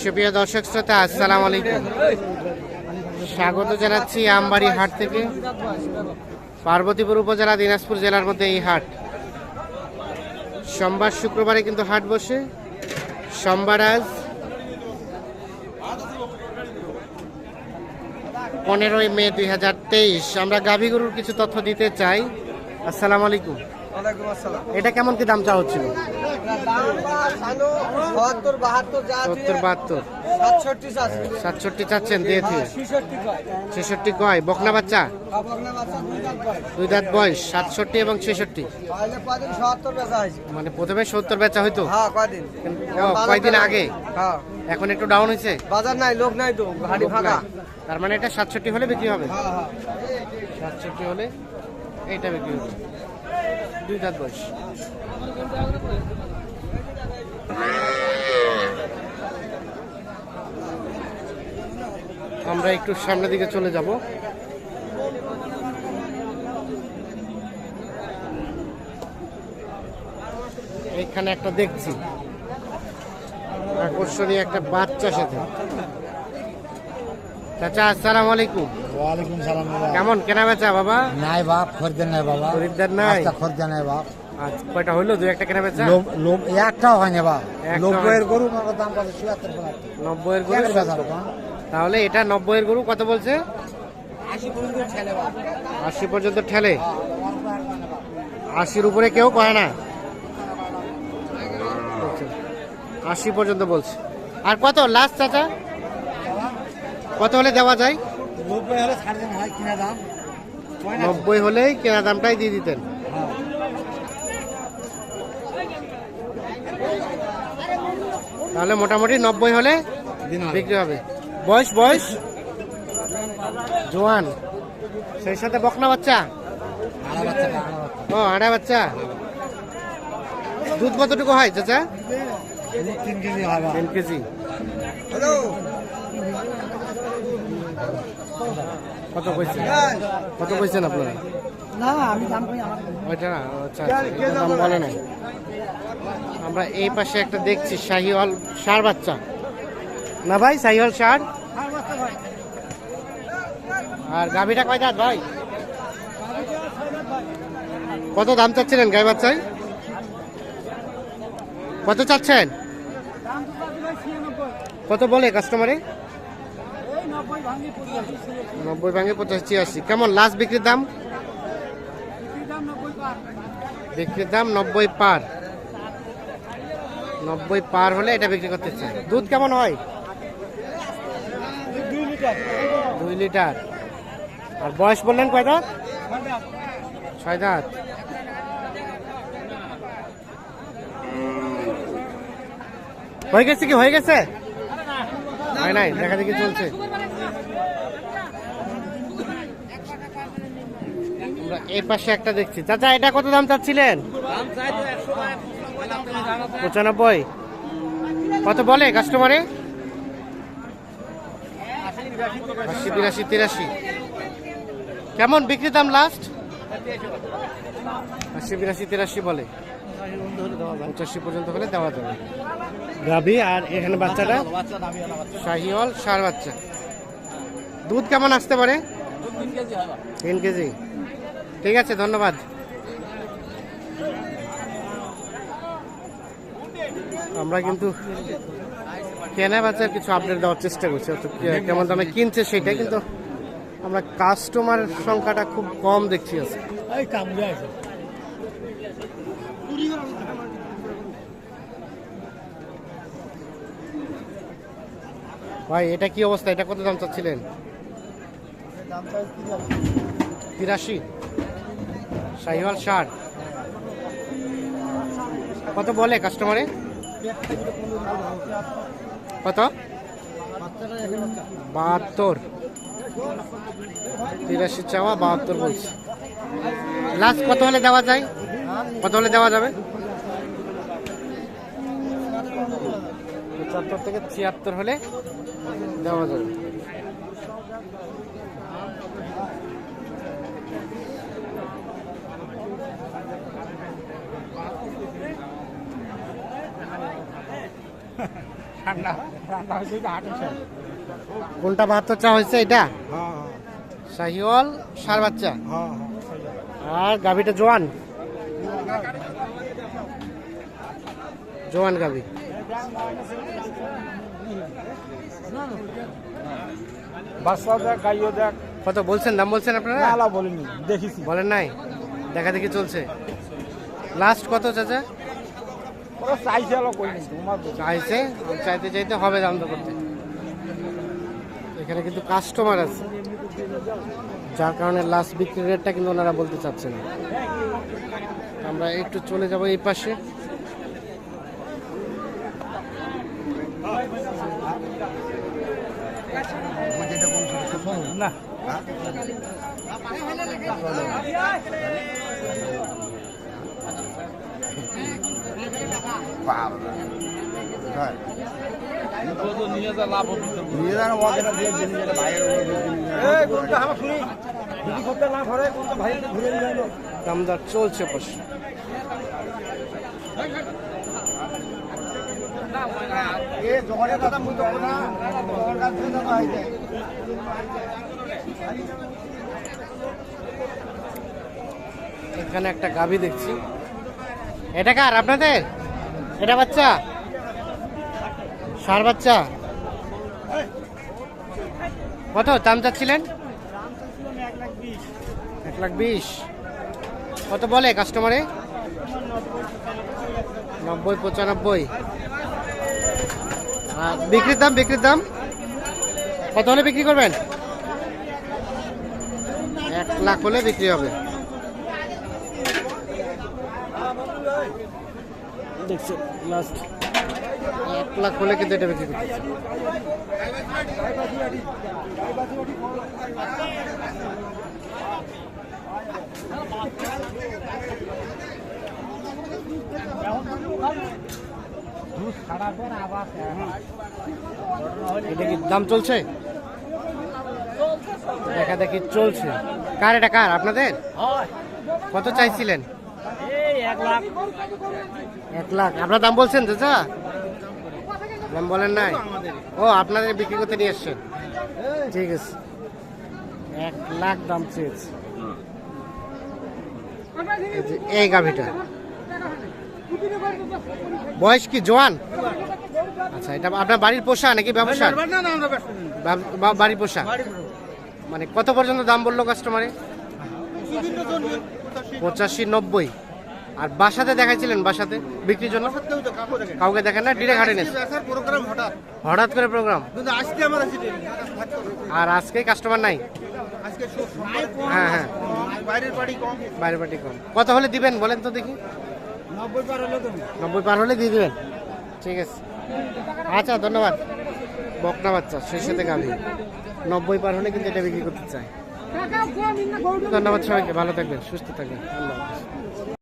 সুপ্রিয় দর্শক শ্রোতা, আসসালাম আলাইকুম। স্বাগত জানাচ্ছি আমবাড়ি হাট থেকে। পার্বতীপুর উপজেলা দিনাজপুর জেলার মধ্যে এই হাট। সোমবার শুক্রবারে কিন্তু হাট বসে। সোমবার আজ পনেরোই মে দুই হাজার তেইশ। আমরা গাভী গরুর কিছু তথ্য দিতে চাই। আসসালামু আলাইকুম। এটা কেমন কি দাম চাওয়া হচ্ছিল? সত্তর বাহাত্তর সাতষট্টি চাচ্ছেন ছিষট্টি কয়? বকনা বাচ্চা? দুই দাঁত বয়স। সাতষট্টি এবং ছেষট্টি। মানে প্রথমে সত্তর বেচা হয়তো হ্যাঁ কয়দিন? আগে? হ্যাঁ। এখন একটু ডাউন হয়েছে বাজার নাই লোক নাই তো গাড়ি লোক ফাঁকা। তার মানে এটা সাতষট্টি হলে বিক্রি হবে? হ্যাঁ। সাতষট্টি হলে এইটা বিক্রি হবে। দুই বয়স। আমরা একটু সামনের দিকে চলে যাব। এখানে একটা দেখছি। আকর্ষণীয় একটা বাচ্চা সাথে। চাচা, আসসালামু আলাইকুম। ওয়ালাইকুম সালাম কেমন? কেনা বেচা বাবা? নাই বাপ খরিদ্দার নাই বাবা। খরিদ্দার নাই? খরিদ্দার নাই বাপ। আজ কয়টা হইল? দু একটা কেনা বেচা? লোভ একটাও হয় না বাপ। একটাও নব্বইয়ের গরু আমার দাম পাচ্ছে চুয়াত্তর পঁচাত্তর নব্বইয়ের গরু? তাহলে এটা নব্বইয়ের গরু কত বলছে? আশি পর্যন্ত ঠেলে আশির উপরে কেউ কয় না? আচ্ছা, আশি পর্যন্ত বলছে। আর কত? লাস্ট চাচা? কত হলে দেওয়া যায়? নব্বই হলেই কেনা দামটাই দিয়ে দিতেন। তাহলে মোটামুটি নব্বই হলে বিক্রি হবে। বয়স বয়স? জোয়ান। সেই সাথে বকনা বাচ্চা? বাচ্চা, ও আড়া বাচ্চা। দুধ কতটুকু হয় চাচা? তিন কেজি তিন কেজি। হ্যালো? কত কইছেন? কত কইছেন আপনারা? না আমি দাম কই আমার ওইটা না আচ্ছা আচ্ছা, দাম বলে? নাই। আমরা এই পাশে একটা দেখছি শাহিওয়াল সার বাচ্চা। না ভাই শাহিওয়াল সার? আর গাভিটা কয় দাঁত ভাই? কত দাম চাচ্ছিলেন গাই বাচ্চায়? কত চাচ্ছেন? কত বলে কাস্টমারে নব্বই ভাঙে পঁচাশি ছিয়াশি কেমন? লাস্ট বিক্রির দাম? বিক্রির দাম নব্বই পার। নব্বই পার হলে এটা বিক্রি করতে চাই দুধ কেমন হয়? দুই লিটার। আর বয়স বললেন কয় দাঁত? ছয় দাঁত। হয়ে গেছে কি? হয়ে গেছে? হয় নাই? দেখা দেখি চলছে। এই পাশে একটা দেখছি। চাচা এটা কত দাম চাচ্ছিলেন? পঁচানব্বই। কত বলে কাস্টমারে আশি বিরাশি তিরাশি। কেমন বিক্রি দাম লাস্ট আশি বিরাশি তিরাশি বলে। পঁচাশি পর্যন্ত হলে দেওয়া যাবে। গাভি আর এখানে বাচ্চাটা? শাহিওয়াল সার বাচ্চা। দুধ কেমন আসতে পারে? তিন কেজি। ঠিক আছে ধন্যবাদ। আমরা কিন্তু কেনা বাচ্চার কিছু আপডেট দেওয়ার চেষ্টা করছি। অর্থাৎ কেমন দামে কিনছে সেটা কিন্তু আমরা কাস্টমার সংখ্যাটা খুব কম দেখছি আছে। ভাই এটা কি অবস্থা? এটা কত দাম চাচ্ছিলেন? তিরাশি? শাহিওয়াল ষাট কত বলে কাস্টমারে কত? বাহাত্তর। তিরাশি চাওয়া, বাহাত্তর বলছে। লাস্ট কত হলে দেওয়া যায়? কত হলে দেওয়া যাবে? পঁচাত্তর থেকে ছিয়াত্তর হলে দেওয়া যাবে ঠান্ডা ঠান্ডা হয়েছে হাটের সাথে কোনটা বাহাত্তর চা হয়েছে এটা? হ্যাঁ শাহিওয়াল সার বাচ্চা? হ্যাঁ আর গাভিটা জোয়ান? জোয়ান গাভি। বাচ্চা দেখ গাইও দেখ। কত বলছেন? দাম বলছেন আপনারা? আলা বলিনি। দেখেছি। বলেন নাই? দেখা দেখি চলছে। লাস্ট কত চাচা? ওরা চাইছে আলো করিনি চাইছে চাইতে চাইতে হবে দাম তো করতে। এখানে কিন্তু কাস্টমার আছে। যার কারণে লাস্ট বিক্রি রেটটা কিন্তু ওনারা বলতে চাচ্ছেন না। আমরা একটু চলে যাব এই পাশে। না। চলছে এখানে একটা গাভি দেখছি। এটা কার আপনাদের? এটা বাচ্চা? সার বাচ্চা? কত? দাম চাচ্ছিলেন? এক লাখ বিশ। কত বলে কাস্টমারে? নব্বই, পঁচানব্বই। বিক্রির দাম বিক্রির দাম? কত হলে বিক্রি করবেন? এক লাখ হলে বিক্রি হবে। দেখছেন লাস্ট এক লাখ হলে কিন্তু এটা বিক্রি করতে এটা কি দাম চলছে? দেখা দেখি চলছে। কার এটা কার? আপনাদের? কত চাইছিলেন? এক লাখ। আপনার দাম বলছেন চাচা? দাম বলেন নাই? ও আপনাদের বিক্রি করতে নিয়ে এসছেন। ঠিক আছে। এক লাখ দাম চেয়েছে। এই গাভিটা। বয়স কি জোয়ান? আচ্ছা এটা আপনার বাড়ির পোষা নাকি ব্যবসা? বাড়ির পোষা? মানে কত পর্যন্ত দাম বলল কাস্টমারে পঁচাশি নব্বই। আর বাসাতে দেখাইছিলেন বাসাতে বিক্রির জন্য? কাউকে দেখেন। না ডিরেক্ট হাটে নিয়েছে। হঠাৎ। করে প্রোগ্রাম আর আজকে কাস্টমার নাই? হ্যাঁ হ্যাঁ। বাইরের বাইরে পার্টি কম। কত হলে দিবেন বলেন তো দেখি। নব্বই পার হলো দিয়ে দিবেন? ঠিক আছে। আচ্ছা ধন্যবাদ। বকনা বাচ্চা সেই সাথে গাভি। নব্বই পার হলে কিন্তু এটা বিক্রি করতে চাই ধন্যবাদ সবাইকে ভালো থাকবেন সুস্থ থাকবেন। আল্লাহ হাফেজ